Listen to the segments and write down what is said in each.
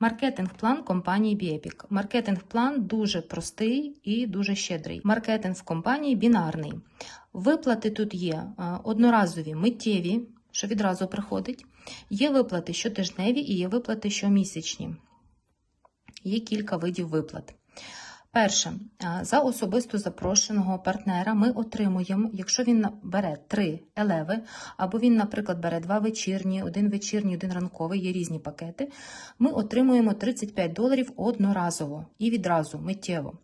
Маркетинг-план компанії Біепік. Маркетинг-план дуже простий і дуже щедрий. Маркетинг в компанії бінарний. Виплати тут є е, одноразові, миттєві, що відразу приходить. Є виплати щотижневі і є виплати щомісячні. Є кілька видів виплат. Перше, за особисто запрошеного партнера ми отримуємо, якщо він бере три елеви, або він, наприклад, бере два вечірні, один вечірній, один ранковий, є різні пакети, ми отримуємо 35 доларів одноразово і відразу миттєво.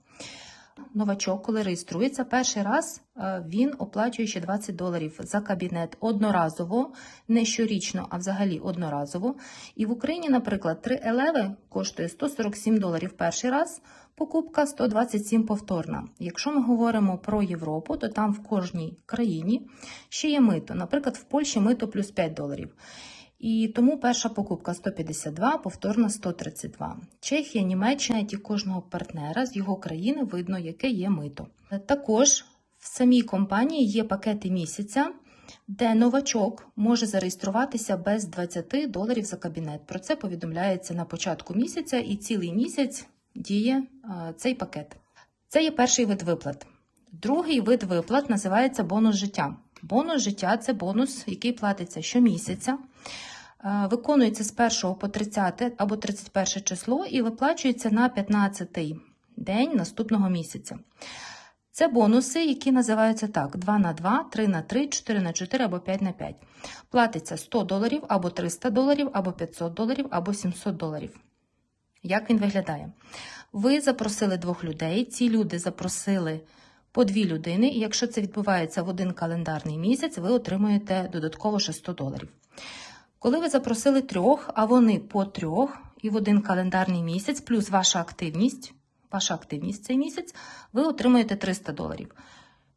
Новачок, коли реєструється, перший раз е, він оплачує ще 20 доларів за кабінет одноразово, не щорічно, а взагалі одноразово. І в Україні, наприклад, 3 елеви коштує 147 доларів перший раз, покупка 127 повторна. Якщо ми говоримо про Європу, то там в кожній країні ще є мито. Наприклад, в Польщі мито плюс 5 доларів. І тому перша покупка 152, повторна 132. Чехія, Німеччина ті кожного партнера з його країни видно, яке є мито. Також в самій компанії є пакети місяця, де новачок може зареєструватися без 20 доларів за кабінет. Про це повідомляється на початку місяця, і цілий місяць діє е, цей пакет. Це є перший вид виплат. Другий вид виплат називається бонус життя. Бонус життя це бонус, який платиться щомісяця. Е, Виконується з 1 по 30 або 31 число і виплачується на 15 день наступного місяця. Це бонуси, які називаються так: 2 на 2, 3 на 3, 4 на 4 або 5 на 5. Платиться 100 доларів або 300 доларів, або 500 доларів, або 700 доларів. Як він виглядає? Ви запросили двох людей, ці люди запросили по дві людини, і якщо це відбувається в один календарний місяць, ви отримуєте додатково ще 100 доларів. Коли ви запросили трьох, а вони по трьох, і в один календарний місяць, плюс ваша активність, ваша активність цей місяць, ви отримуєте 300 доларів.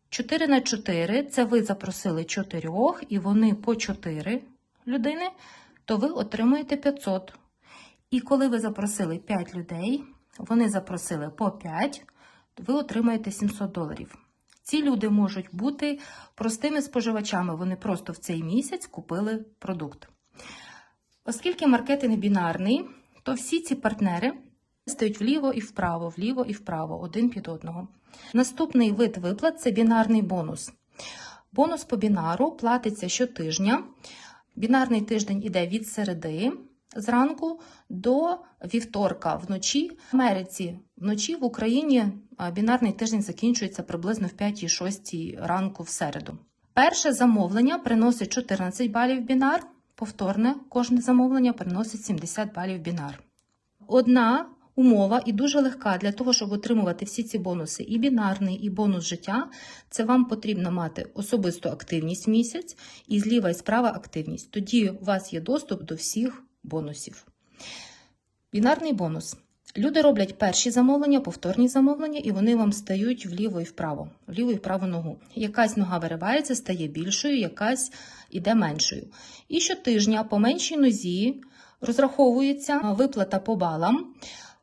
4 на 4 це ви запросили чотирьох, і вони по 4 людини, то ви отримуєте 500. І коли ви запросили 5 людей, вони запросили по 5, то ви отримаєте 700 доларів. Ці люди можуть бути простими споживачами, вони просто в цей місяць купили продукт. Оскільки маркетинг бінарний, то всі ці партнери стають вліво і вправо, вліво і вправо, один під одного. Наступний вид виплат це бінарний бонус. Бонус по бінару платиться щотижня. Бінарний тиждень іде від середи зранку до вівторка вночі. В Америці вночі в Україні бінарний тиждень закінчується приблизно в 5-6 ранку в середу. Перше замовлення приносить 14 балів бінар. Повторне кожне замовлення приносить 70 балів бінар. Одна умова і дуже легка для того, щоб отримувати всі ці бонуси, і бінарний, і бонус життя, це вам потрібно мати особисту активність місяць і зліва і справа активність. Тоді у вас є доступ до всіх бонусів. Бінарний бонус. Люди роблять перші замовлення, повторні замовлення, і вони вам стають вліво і вправо, вліво і вправо ногу. Якась нога виривається, стає більшою, якась іде меншою. І щотижня по меншій нозі розраховується виплата по балам.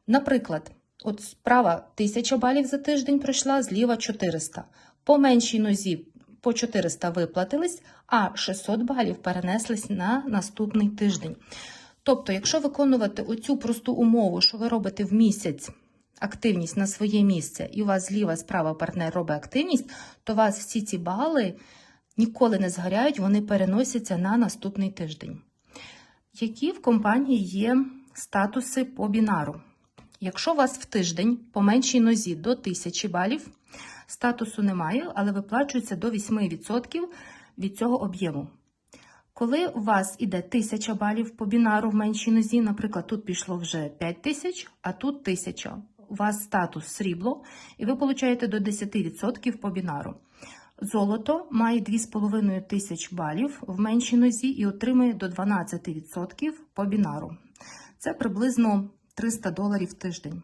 Наприклад, от справа 1000 балів за тиждень пройшла, зліва 400. По меншій нозі по 400 виплатились, а 600 балів перенеслись на наступний тиждень. Тобто, якщо виконувати оцю просту умову, що ви робите в місяць активність на своє місце, і у вас зліва справа партнер робить активність, то у вас всі ці бали ніколи не згоряють, вони переносяться на наступний тиждень. Які в компанії є статуси по бінару? Якщо у вас в тиждень по меншій нозі до 1000 балів, статусу немає, але виплачується до 8% від цього об'єму. Коли у вас іде 1000 балів по бінару в меншій нозі, наприклад, тут пішло вже 5000, а тут 1000. У вас статус срібло, і ви получаєте до 10% по бінару. Золото має 2,5 тисяч балів в меншій нозі і отримує до 12% по бінару. Це приблизно 300 доларів в тиждень,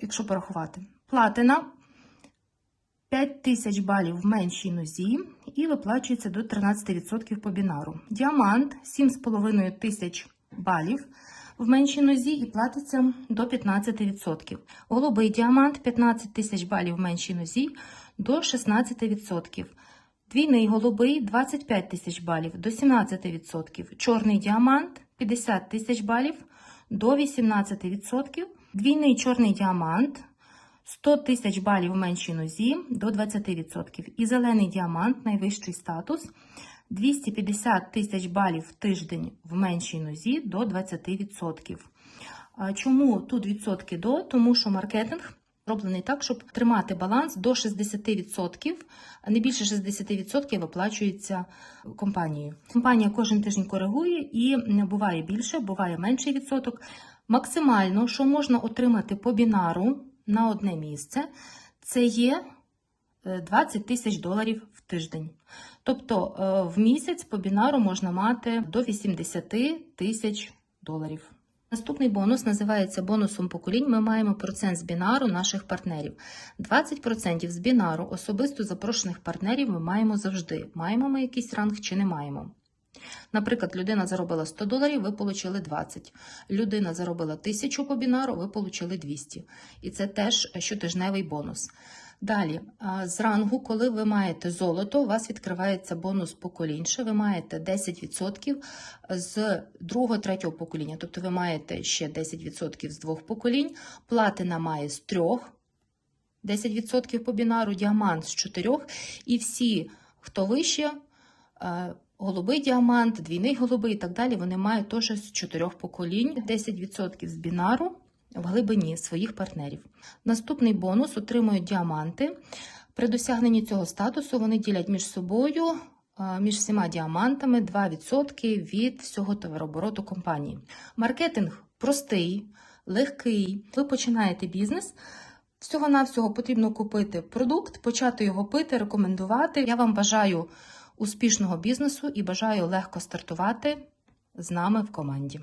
якщо порахувати. Платина 5 тисяч балів в меншій нозі і виплачується до 13% по бінару. Діамант 7,5 тисяч балів в меншій нозі і платиться до 15%. Голубий діамант 15 тисяч балів в меншій нозі до 16%. Двійний голубий 25 тисяч балів до 17%. Чорний діамант 50 тисяч балів до 18%. Двійний чорний діамант 100 тисяч балів в меншій нозі до 20%. І зелений діамант, найвищий статус 250 тисяч балів в тиждень в меншій нозі до 20%. Чому тут відсотки до? Тому що маркетинг зроблений так, щоб тримати баланс до 60%, не більше 60% виплачується компанією. Компанія кожен тиждень коригує і буває більше, буває менший відсоток. Максимально, що можна отримати по бінару на одне місце, це є е, 20 тисяч доларів в тиждень. Тобто е, в місяць по бінару можна мати до 80 тисяч доларів. Наступний бонус називається бонусом поколінь. Ми маємо процент з бінару наших партнерів. 20% з бінару особисто запрошених партнерів ми маємо завжди. Маємо ми якийсь ранг чи не маємо. Наприклад, людина заробила 100 доларів, ви отримали 20. Людина заробила 1000 по бінару, ви отримали 200. І це теж щотижневий бонус. Далі, а, з рангу, коли ви маєте золото, у вас відкривається бонус поколінше, ви маєте 10% з другого, третього покоління. Тобто ви маєте ще 10% з двох поколінь, платина має з трьох, 10% по бінару, діамант з чотирьох, і всі, хто вище, е, голубий діамант, двійний голубий і так далі, вони мають теж з чотирьох поколінь, 10% з бінару в глибині своїх партнерів. Наступний бонус отримують діаманти. При досягненні цього статусу вони ділять між собою, е, між всіма діамантами 2% від всього товарообороту компанії. Маркетинг простий, легкий. Ви починаєте бізнес. Всього-навсього потрібно купити продукт, почати його пити, рекомендувати. Я вам бажаю успішного бізнесу і бажаю легко стартувати з нами в команді.